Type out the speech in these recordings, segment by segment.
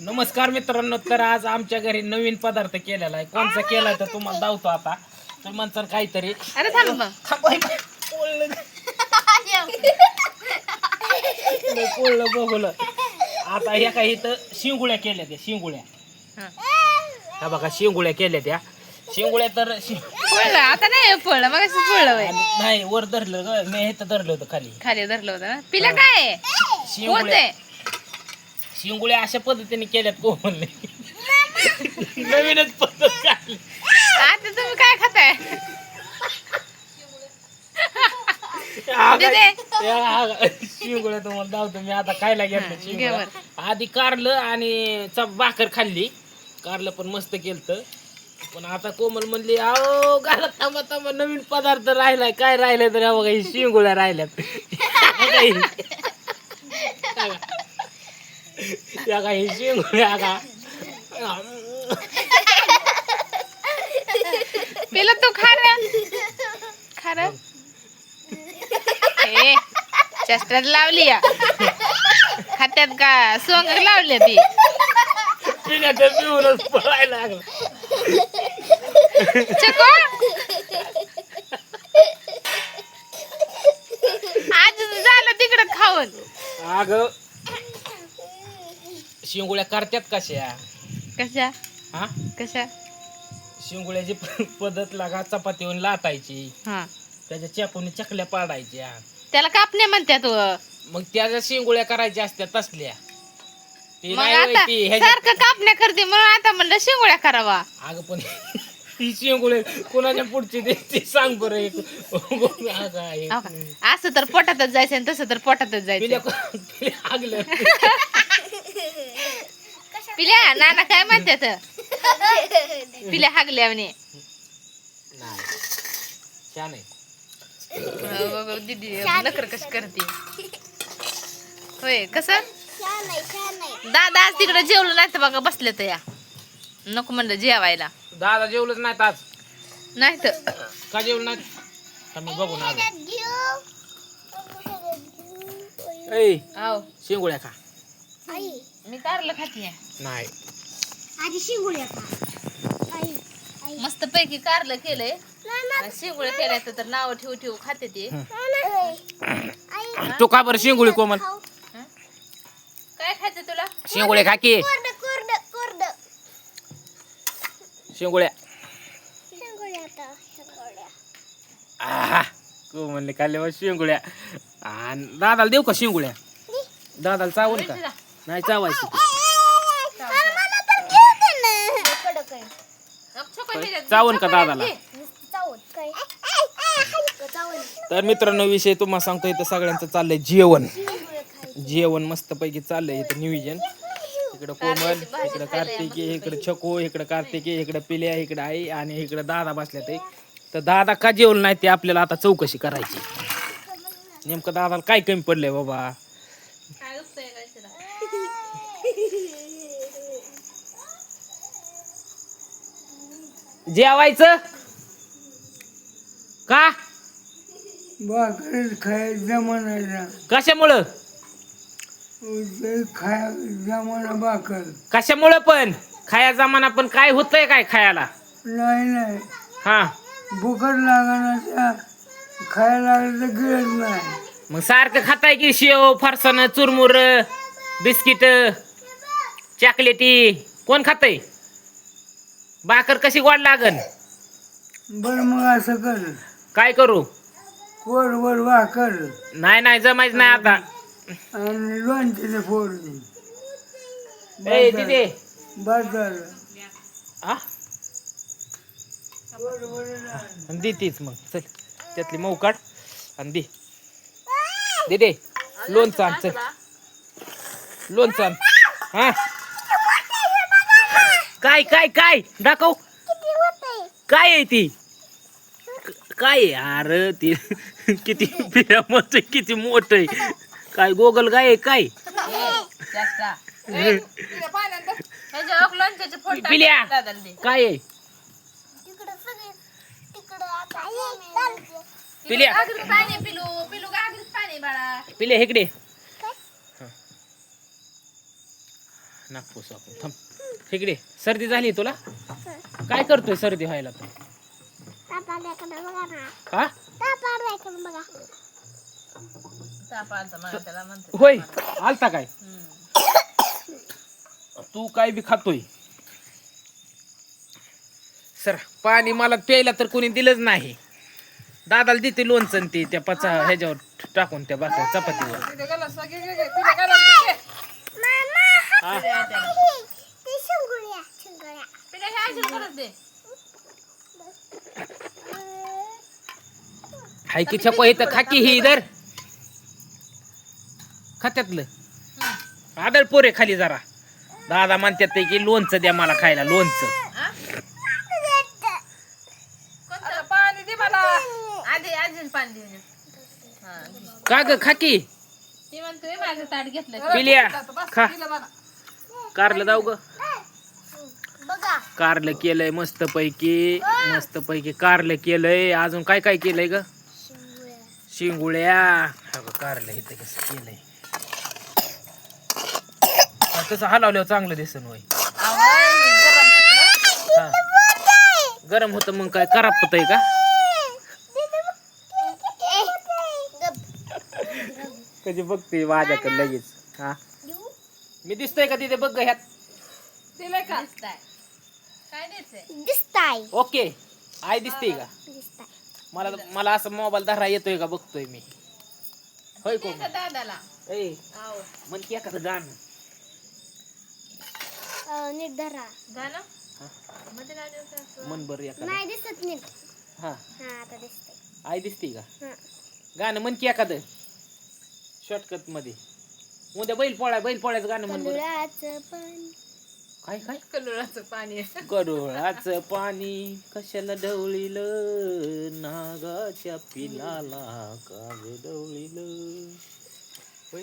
नमस्कार मित्रांनो तर आज आमच्या घरी नवीन पदार्थ केलेला आहे. कोणचा केलाय तर तुम्हाला दावतो आता. तर म्हणतात काहीतरी. अरे थांब बघलं आता ह्या काही तर शिंगुळ्या केल्या त्या शिंगुळ्या. हा. बघा शिंगुळ्या केल्या त्या. शिंगुळ्या तर शि- पळलं आता नाही पळलं मग पळलं वय नाही वर धरलं ग मी हे तर धरलं होतं खाली. खाली धरलं होतं ना. पिला काय? शिंगुळ्या. शिंगुळ्या अशा पद्धतीने केल्यात कोमलने. नवीनच पद्धत काढली. आता तुम्ही काय खाताय? हा दे काय- दे. या हा- शिंगुळ्या तुम्हाला दावतो मी. आता खायला घेतलं हा, घे. आधी कारलं आणि च- भाकर खाल्ली. कारलं पण मस्त केलत. पण आता कोमल म्हणली अहो घरात थांबा थांबा. नवीन पदार्थ राहिलाय. काय राहिलंय तर या बघा ही शिंगुळ्या राहिल्यात. बघा ही. या का ही शिंगुळ्या का पिला तू खा रे खा रे ए चेष्टात लावली या खात्यात का सोंग लावली ती पिण्याचं पिऊनच पळायला लागला चको आज झालं तिकडं खाऊन अग शिंगुळ्या करतात कशा? कशा? हा? कशा? शिंगुळ्याची प- पद्धत लागा चपातीवर लाटायची. हा. त्याच्या चॅपून चकल्या पाडायच्या. त्याला कापणे म्हणतात व. मग त्याच्या शिंगुळ्या करायच्या असत्या तसल्या. ती मग नाही होय आता ती ह्याच्या सारखं कापण्या करते म्हणून आता म्हणलं शिंगोळ्या करावा. अगं पण ही शिंगुळे कोणाच्या पुढची ते ते सांग बरं एक. अगं आहे. अहो का? असं तर पोटातच जायचं आणि तसं तर पोटातच पिल्या जायचं. पिल्या हागलं पिल्या? नाना काय म्हणतात? पिल्या हागल्या म्हणे. नाही. छान आहे. अहो, बघ, दीदी नकर कशी करते. होय कसं? दादा आज तिकडे जेवलं नाही तर बघा बसले तर या नको म्हणलं जेवायला. दादा जेवलंच नाहीत आज. नाही तर. का जेवलं नाही का मी बघून आलो. ऐ आहो शिंगुळ्या खा. मी कारलं खाते नाही. मस्त पैकी कारलं केलंय. शिंगोळ्या केल्याचं तर नाव ठेवू ठेवू खाते ते. तू का बरं शिंगुळी कोमल? काय खायचं तुला? शिंगुळे खा की शिंगुळ्या आहा. कोमलने खाल्ले शिंगुळ्या आणि दादाला देऊ का शिंगुळ्या दादाला चावून का? नाही चावायची ती. चावून का दादाला? तर मित्रांनो विषय तुम्हाला सांगतो इथं सगळ्यांचं चाललंय जेवण. जेवण मस्त पैकी चाललंय इथं नियोजन. इकडं कोमल इकडं कार्तिकी इकडं छको इकडं कार्तिकी इकडं पिल्या इकडं आई आणि इकडं दादा बसल्या ते तर दादा का जेवलं नाही ते आपल्याला आता चौकशी करायची. नेमकं दादाला काय कमी पडलंय बाबा काय दुखतंय काय तुला जेवायचं? का? भाकरी खाय जमाना कशामुळं? खाय जमाना भाकर कशामुळं पण? खाया जमाना पण काय होतंय काय खायला? नाही नाही. हा. भुकट लागणार खायला लागलं तर गिळत नाही. मग सारखं खाताय की शेव फरसाण चुरमुर बिस्किट चॉकलेटी? कोण खातय? भाकर कशी गोड लागन? बरं मग असं कर. काय करू? कोर वर भाकर. नाही नाही जमायच नाही आता. आणि लोणचे फोड ए तिथे बाजार. आ? आणि दे तीच मग. चल त्यातली मऊ काढ आणि दे. दे दे. लोणचं आण चल. लोणचं आण. हा? काय काय काय? दाखव. काय आहे ती? काय आहे? अरे ती किती पिऱ्यामध्ये किती मोठ आहे. काय गोगल गाय आहे काय? पिल्या. काय आहे? पिल्या. पिल्या इकडे नागपूस आपण. थांब. इकडे सर्दी झाली तुला? काय करतोय सर्दी व्हायला तू? हा? होय आलता काय? तू काय बी खातोय? सर पाणी मला प्यायला तर कोणी दिलंच नाही. दादाला देते लोणचं आणि ते त्या पचा ह्याच्यावर टाकून त्या बाका चपातीवर. हा. ह्या की छको इथं खाकी ही इधर. खात्यातलं. आदळ पोरे खाली जरा. दादा म्हणतात ते की लोणचं द्या मला खायला लोणचं. पाणी दे मला. आधी आजी पाणी दे. हा. घे. का ग खाकी ती म्हणतोय माझं ताट घेतलं. पिल्या खा. कारलं जाऊ ग. कारलं केलंय मस्त पैकी मस्त पैकी कारलं केलंय. अजून काय काय केलंय ग? शिंगुळ्या. हा बघ, कारलं इथं कसं केलंय? तसं हलवल्यावर चांगलं दिसन हा. गरम होतं. मग काय? कराप होतंय का? कधी बघते माझ्याकडे लगेच. हा. मी दिसतोय का तिथे? बघ ह्यात. दिसताय. ओके. आय दिसते का? दिसताय. मला मला असं मोबाईल धरा येतोय का? बघतोय मी. होय दादाला. ए मन की एखादं गाणं अं, नीट धरा. गाणं हा. मध्ये काय द्यायचं मन बरं एखादं. नाही दिसत नीट. हा. हा आता दिसतंय. आय दिसते का? हा. गाणं मन की एखादं. शॉर्टकटमध्ये. उद्या बैल पोळा बैल पोळ्याचं गाणं म्हण बरं कलुळाचं पाणी काय काय कलुळाचं पाणी कडोळाचं पाणी कशाला ढवळील? नागाच्या पिलाला काग ढवळील. होय?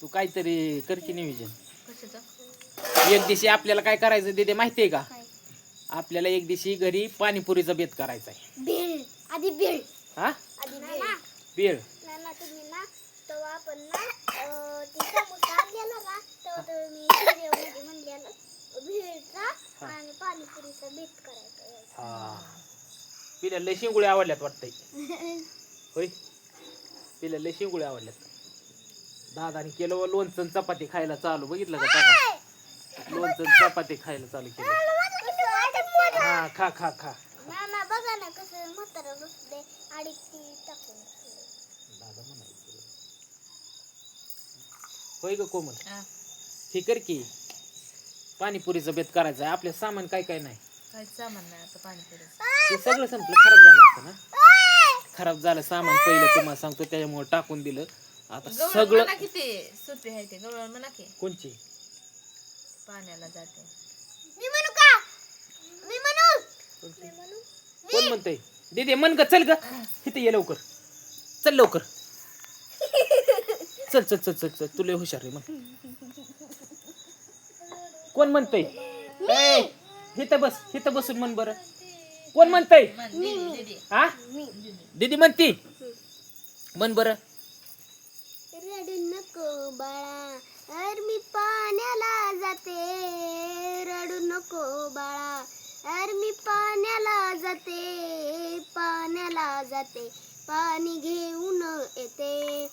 तू काहीतरी कर की नियोजन. कशाचं? एक दिवशी आपल्याला काय करायचं ते माहितीये का? काय? आपल्याला एक दिवशी घरी पाणीपुरीचा बेत करायचा आहे. बीळ आधी बीळ हा? आधी बीळ बेळ नाना तुम्ही ना तेव्हा आपण ना हा. पिल्या लय शिंगुळे आवडल्यात वाटतंय. होय. पिल्या लय शिंगुळे आवडल्यात. दादाने केलं व लोणचं चपाती खायला चालू. बघितलं का टाका लोणचं चपाती खायला चालू केलं. हा खा खा खा. बघा ना कसं म्हातारा बसले ती टाकून दादा म्हणायचं होय ग कोमल? हा. हे कर की. पाणीपुरीचं बेत करायचं आहे आपलं सामान काय काय नाही? काय सामान नाही आता पाणीपुरी ते सगळं संपलं. खराब झालं असतं ना? खराब झालं सामान पहिलं तुम्हाला सांगतो त्याच्यामुळे टाकून दिलं. आता गवळ सगळं म्हणा किती सोपी आहे ते. गवळ म्हणा की. कोणची? पाण्याला जाते. मी म्हणू का? मी म्हणू? मी म्हणू कोण म्हणतंय? दीदी मन ग. चल ग. इथे ये लवकर. चल लवकर. चल चल चल चल चल. तुला हुशार रे म्हण. कोण म्हणतंय? इथं बस इथं बसून म्हण बरं. कोण म्हणतंय. हा दीदी म्हणती. म्हण बरं. रडू नको बाळा अर मी पाण्याला जाते. रडू नको बाळा अर मी पाण्याला जाते. पाण्याला जाते. पाणी घेऊन येते.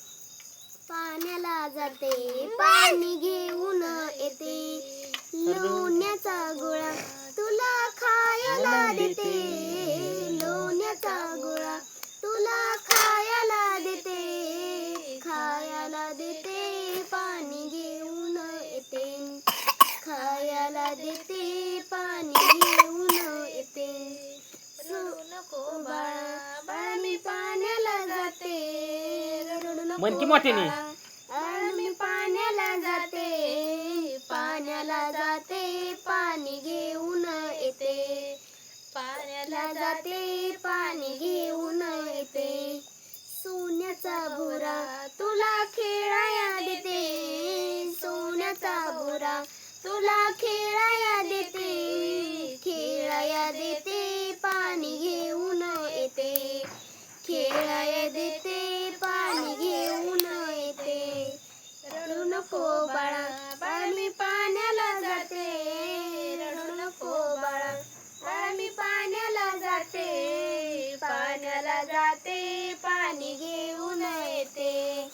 पाण्याला जाते. पाणी घेऊन येते. लोण्याचा गोळा तुला खायला देते. लोण्याचा गोळा तुला खायला देते. खायला देते. पाणी घेऊन येते. खायला देते. पाणी घेऊन येते. नको बाळा मी पाण्याला जाते. म्हण की. जाते पाणी घेऊन येते. सोन्याचा भोरा तुला खेळाया देते. सोन्याचा भोरा तुला खेळाया देते. खेळाया देते पाणी घेऊन येते. खेळाया देते पाणी घेऊन येते. रडू नको बाळा. जाते पाणी घेऊन येते.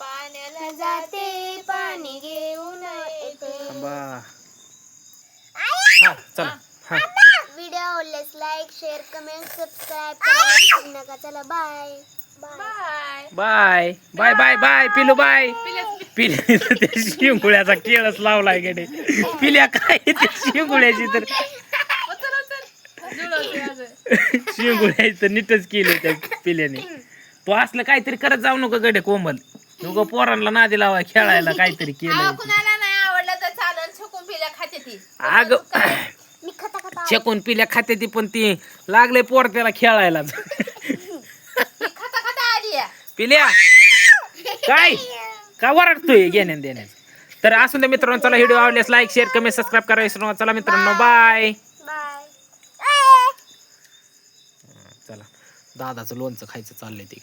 पाण्याला जाते पाणी घेऊन येते. व्हिडिओ आवडल्यास लाईक शेअर कमेंट सबस्क्राईब करायला चला bye. Bye. Bye. Bye. Bye पिलू बाय. पिल्या शिंगुळ्याचा केळच लावलाय गेडे पिल्या काय ते शिंगुळ्याची तर? शिंगुळ्याची तर नीटच केली त्या पिल्याने. तू असलं काहीतरी करत जाऊ नको गडे कोमल. नको पोरांना नादी लावा खेळायला काहीतरी केलं कुणाला नाही आवडलं तर चालेल छकून पिल्या खाते ती. अग मी खता खता शेकून पिल्या खाते ती पण ती लागले पोर त्याला खेळायला. खाता खाता आली आहे. पिल्या? काय? का वरडतोय घेण्यान देण्यास तर असून मित्रांनो चला व्हिडिओ आवडल्यास लाईक शेअर कमेंट सबस्क्राईब करा विसरू नका. चला मित्रांनो बाय बाय चला दादाचं लोणचं खायचं चाललंय ते.